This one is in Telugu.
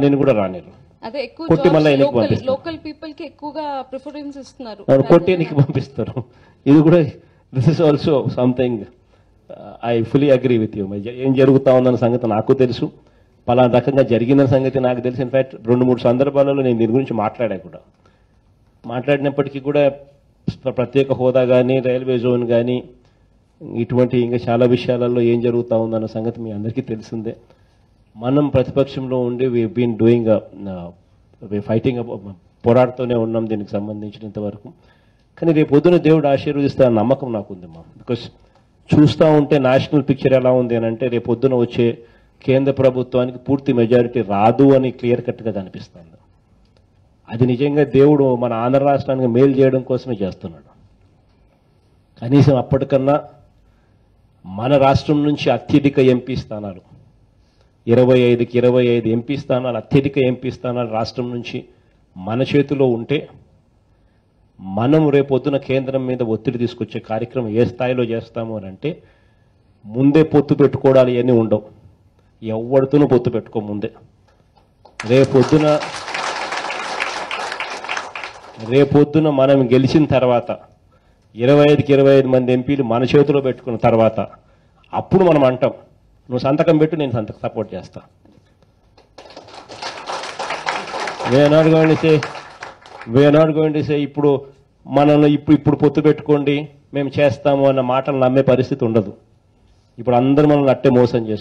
నేను కూడా రానిరు. అదే ఎక్కువ లోకల్ పీపుల్కి ఎక్కువగా ప్రిఫరెన్స్ ఇస్తున్నారు. నన్ను కొట్టి నీకు పంపిస్తారు. ఇది కూడా this is also something I fully agree with you ఏం జరుగుతా ఉందన్న సంగతి నాకు తెలుసు. పలానా రకంగా జరిగిందన్న సంగతి నాకు తెలుసు. ఇన్ఫాక్ట్ రెండు మూడు సందర్భాలలో నేను దీని గురించి మాట్లాడా కూడా. మాట్లాడినప్పటికీ కూడా ప్ర- ప్రత్యేక హోదా కానీ రైల్వే జోన్ కానీ ఇటువంటి ఇంకా చాలా విషయాలలో ఏం జరుగుతూ ఉందన్న సంగతి మీ అందరికీ తెలిసిందే. మనం ప్రతిపక్షంలో ఉండి వీ బీన్ డూయింగ్ ఫైటింగ్ పోరాడుతూనే ఉన్నాం దీనికి సంబంధించినంత వరకు. కానీ రేపు పొద్దున దేవుడు ఆశీర్వదిస్తారన్న నమ్మకం నాకుంది మా బికాస్ చూస్తూ ఉంటే నేషనల్ పిక్చర్ ఎలా ఉంది అని అంటే రేపు పొద్దున వచ్చే కేంద్ర ప్రభుత్వానికి పూర్తి మెజారిటీ రాదు అని క్లియర్ కట్గా కనిపిస్తుంది అది నిజంగా దేవుడు మన ఆంధ్ర రాష్ట్రానికి మేలు చేయడం కోసమే చేస్తున్నాడు. కనీసం అప్పటికన్నా మన రాష్ట్రం నుంచి అత్యధిక ఎంపీ స్థానాలు ఇరవై ఐదుకి ఇరవై ఐదు ఎంపీ స్థానాలు అత్యధిక ఎంపీ స్థానాలు రాష్ట్రం నుంచి మన చేతిలో ఉంటే మనం రేపొద్దున కేంద్రం మీద ఒత్తిడి తీసుకొచ్చే కార్యక్రమం ఏ స్థాయిలో చేస్తాము అని అంటే ముందే పొత్తు పెట్టుకోవడాలు ఇవన్నీ ఉండవు. ఎవరితోనూ పొత్తు పెట్టుకో ముందే. రేపొద్దున రేపొద్దున మనం గెలిచిన తర్వాత ఇరవై ఐదుకి ఇరవై ఐదు మంది ఎంపీలు మన చేతిలో పెట్టుకున్న తర్వాత అప్పుడు మనం అంటాం నువ్వు సంతకం పెట్టు నేను సంతకం సపోర్ట్ చేస్తా. We're not going say not going say ఇప్పుడు మనల్ని ఇప్పుడు ఇప్పుడు పొత్తు పెట్టుకోండి మేము చేస్తాము అన్న మాటలు నమ్మే పరిస్థితి ఉండదు. ఇప్పుడు అందరూ మనల్ని అట్టే మోసం చేస్తారు